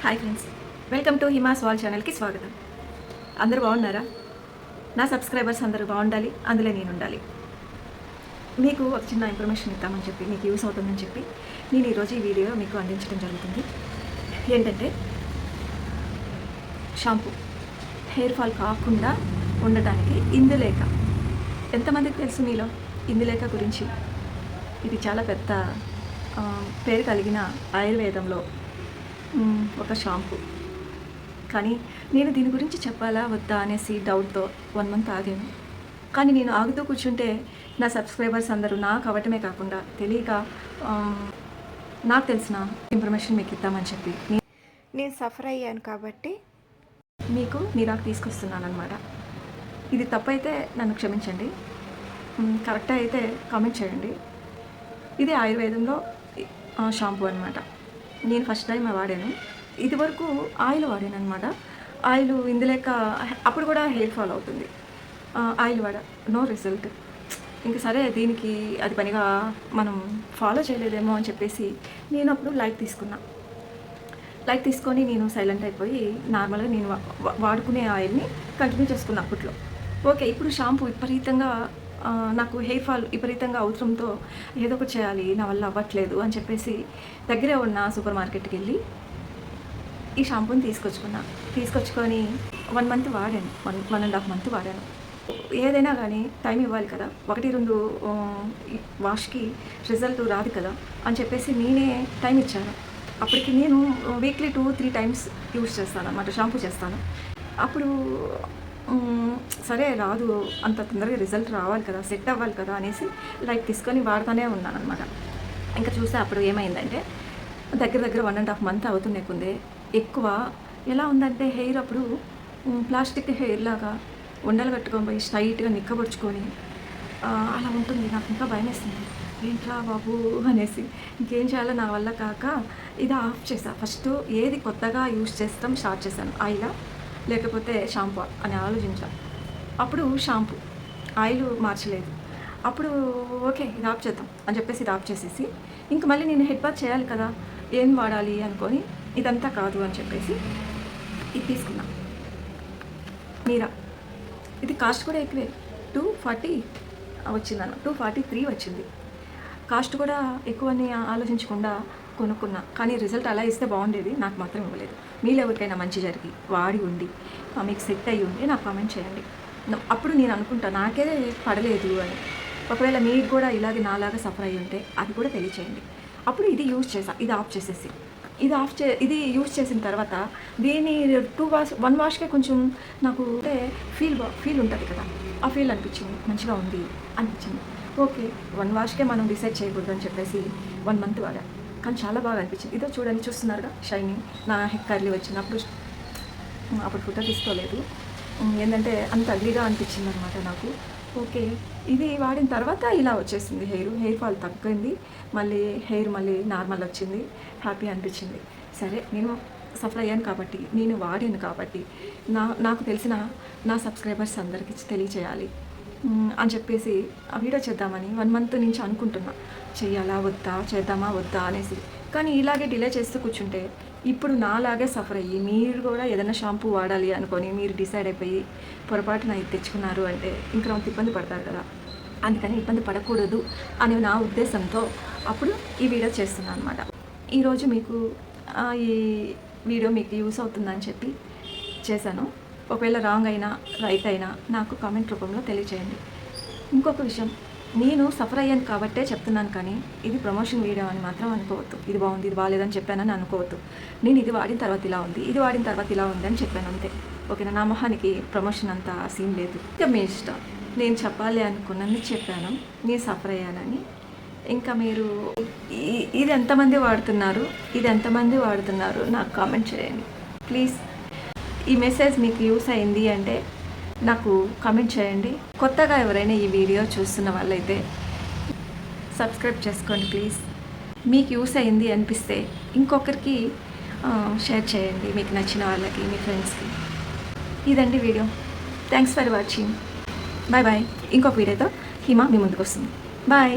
Hi friends welcome to Hima's wall ఛానల్కి స్వాగతం. అందరూ బాగున్నారా? నా సబ్స్క్రైబర్స్ అందరూ బాగుండాలి అందులో నేను ఉండాలి. మీకు ఒక చిన్న ఇన్ఫర్మేషన్ ఇద్దామని చెప్పి మీకు యూస్ అవుతుందని చెప్పి నేను ఈరోజు ఈ వీడియో మీకు అందించడం జరుగుతుంది. ఏంటంటే షాంపూ హెయిర్ ఫాల్ కాకుండా ఉండటానికి ఇందులేక ఎంతమందికి తెలుసు మీలో? ఇందులేక గురించి. ఇది చాలా పెద్ద పేరు కలిగిన ఆయుర్వేదంలో ఒక షాంపూ. కానీ నేను దీని గురించి చెప్పాలా వద్దా అనేసి డౌట్తో వన్ మంత్ ఆగాను. కానీ నేను ఆగుతూ కూర్చుంటే నా సబ్స్క్రైబర్స్ అందరూ నాకు అవ్వటమే కాకుండా తెలియక నాకు తెలిసిన ఇన్ఫర్మేషన్ మీకు ఇద్దామని చెప్పి నేను సఫర్ అయ్యాను కాబట్టి మీకు నిరాకు తీసుకొస్తున్నాను అనమాట ఇది తప్పైతే నన్ను క్షమించండి. కరెక్ట్ అయితే కామెంట్ చేయండి. ఇది ఆయుర్వేదంలో షాంపూ అనమాట నేను ఫస్ట్ టైం వాడాను. ఇది వరకు ఆయిల్ వాడాను అనమాట ఆయిల్ ఇందులేక అప్పుడు కూడా హెయిర్ ఫాల్ అవుతుంది. ఆయిల్ వాడ నో రిజల్ట్. ఇంక సరే దీనికి అది పనిగా మనం ఫాలో చేయలేదేమో అని చెప్పేసి నేను అప్పుడు లైట్ తీసుకున్నా. లైట్ తీసుకొని నేను సైలెంట్ అయిపోయి నార్మల్గా నేను వా- వాడుకునే ఆయిల్ని కంటిన్యూ చేసుకున్నా అప్పట్లో. ఓకే ఇప్పుడు షాంపూ విపరీతంగా నాకు హెయిర్ ఫాల్ విపరీతంగా అవసరంతో ఏదో ఒకటి చేయాలి నా వల్ల అవ్వట్లేదు అని చెప్పేసి దగ్గరే ఉన్న సూపర్ మార్కెట్కి వెళ్ళి ఈ షాంపూని తీసుకొచ్చుకున్నా. తీసుకొచ్చుకొని వన్ మంత్ వాడాను. One one and half month వాడాను. ఏదైనా కానీ టైం ఇవ్వాలి కదా. ఒకటి రెండు వాష్కి రిజల్ట్ రాదు కదా అని చెప్పేసి నేనే టైం ఇచ్చాను. అప్పటికి నేను weekly two three times use చేస్తాను అన్నమాట. షాంపూ చేస్తాను. అప్పుడు సరే రాదు. అంత తొందరగా రిజల్ట్ రావాలి కదా సెట్ అవ్వాలి కదా అనేసి లైక్ తీసుకొని వాడుతూనే ఉన్నాను అనమాట ఇంకా చూస్తే అప్పుడు ఏమైందంటే దగ్గర దగ్గర వన్ అండ్ హాఫ్ మంత్ అవుతున్నాయి ఎక్కువ ఎలా ఉందంటే హెయిర్ అప్పుడు ప్లాస్టిక్ హెయిర్ లాగా ఉండలు కట్టుకొని పోయి స్ట్రైట్గా నిక్కబొడుచుకొని అలా ఉంటుంది. నాకు ఇంకా భయం వేస్తుంది ఏంట్రా బాబు అనేసి ఇంకేం చేయాలో నా వల్ల కాక ఇది ఆఫ్ చేసా. ఫస్ట్ ఏది కొత్తగా యూస్ చేస్తాం స్టార్ట్ చేశాను. ఆయిలా లేకపోతే షాంపూ అని ఆలోచించా. అప్పుడు షాంపూ ఆయిల్ మార్చలేదు. అప్పుడు ఓకే ఇది ఆఫ్ చేద్దాం అని చెప్పేసి ఇది ఆఫ్ చేసేసి ఇంక మళ్ళీ నేను హెడ్ బాత్ చేయాలి కదా ఏం వాడాలి అనుకొని ఇదంతా కాదు అని చెప్పేసి ఇది తీసుకున్నా. మీరా? ఇది కాస్ట్ కూడా ఎక్కువే. టూ ఫార్టీ వచ్చిందన్న టూ ఫార్టీ త్రీ వచ్చింది. కాస్ట్ కూడా ఎక్కువని ఆలోచించకుండా కొనుక్కున్నా కానీ రిజల్ట్ అలా ఇస్తే బాగుండేది నాకు మాత్రం ఇవ్వలేదు. మీలో ఎవరికైనా మంచి జరిగి వాడి ఉండి మీకు సెట్ అయ్యి ఉండి నాకు కామెంట్ చేయండి. అప్పుడు నేను అనుకుంటా నాకే పడలేదు అని. ఒకవేళ మీకు కూడా ఇలాగే నాలాగా సఫర్ అయ్యి ఉంటే అది కూడా తెలియచేయండి. అప్పుడు ఇది యూజ్ చేసా ఇది ఆఫ్ చేసేసి. ఇది ఆఫ్ చే ఇది యూజ్ చేసిన తర్వాత దీన్ని టూ వాష్ వన్ వాష్కే కొంచెం నాకు అంటే ఫీల్ ఫీల్ ఉంటుంది కదా. ఆ ఫీల్ అనిపించింది మంచిగా ఉంది అనిపించింది. ఓకే వన్ వాష్కే మనం డిసైడ్ చేయకూడదు అని చెప్పేసి వన్ మంత్ వాడా. కానీ చాలా బాగా అనిపించింది. ఇదో చూడండి చూస్తున్నారుగా? షైనింగ్ నా హెక్ కర్లీ వచ్చినప్పుడు అప్పుడు ఫోటో తీసుకోలేదు. ఏంటంటే అంత అగ్లీగా అనిపించింది అనమాట నాకు. ఓకే ఇది వాడిన తర్వాత ఇలా వచ్చేసింది హెయిర్. హెయిర్ ఫాల్ తగ్గింది. మళ్ళీ హెయిర్ మళ్ళీ నార్మల్ వచ్చింది. హ్యాపీ అనిపించింది. సరే నేను సఫర్ అయ్యాను కాబట్టి నేను వాడాను కాబట్టి నా నాకు తెలిసిన నా సబ్స్క్రైబర్స్ అందరికీ తెలియచేయాలి అని చెప్పేసి ఆ వీడియో చేద్దామని వన్ మంత్ నుంచి అనుకుంటున్నా. చెయ్యాలా వద్దా చేద్దామా వద్దా అనేసి. కానీ ఇలాగే డిలే చేస్తూ కూర్చుంటే ఇప్పుడు నాలాగే సఫర్ అయ్యి మీరు కూడా ఏదైనా షాంపూ వాడాలి అనుకొని మీరు డిసైడ్ అయిపోయి పొరపాటున ఇది తెచ్చుకున్నారు అంటే ఇంకా కొంత ఇబ్బంది పడతారు కదా. అందుకని ఇబ్బంది పడకూడదు అనే నా ఉద్దేశంతో అప్పుడు ఈ వీడియో చేస్తున్నాను అనమాట ఈరోజు మీకు ఈ వీడియో మీకు యూస్ అవుతుందని చెప్పి చేశాను. ఒకవేళ రాంగ్ అయినా రైట్ అయినా నాకు కామెంట్ రూపంలో తెలియచేయండి. ఇంకొక విషయం నేను సఫర్ అయ్యాను కాబట్టే చెప్తున్నాను కానీ ఇది ప్రమోషన్ వీడియో అని మాత్రం అనుకోవద్దు. ఇది బాగుంది ఇది బాగాలేదని చెప్పానని అనుకోవద్దు. నేను ఇది వాడిన తర్వాత ఇలా ఉంది ఇది వాడిన తర్వాత ఇలా ఉంది అని చెప్పాను అంతే. ఓకేనా? నా మొహానికి ప్రమోషన్ అంత సీన్ లేదు. ఇంకా మీ ఇష్టం. నేను చెప్పాలి అనుకున్నది చెప్పాను. నేను సఫర్ అయ్యానని. ఇంకా మీరు ఈ- ఇది ఎంతమంది వాడుతున్నారు? ఇది ఎంతమంది వాడుతున్నారు? నాకు కామెంట్ చేయండి. ప్లీజ్. ఈ మెసేజ్ మీకు యూస్ అయింది అంటే నాకు కమెంట్ చేయండి. కొత్తగా ఎవరైనా ఈ వీడియో చూస్తున్న వాళ్ళైతే సబ్స్క్రైబ్ చేసుకోండి ప్లీజ్ మీకు యూస్ అయింది అనిపిస్తే ఇంకొకరికి షేర్ చేయండి మీకు నచ్చిన వాళ్ళకి మీ ఫ్రెండ్స్కి ఇదండి video thanks for watching bye bye ఇంకొక వీడియోతో హిమ మీ ముందుకు వస్తుంది. బాయ్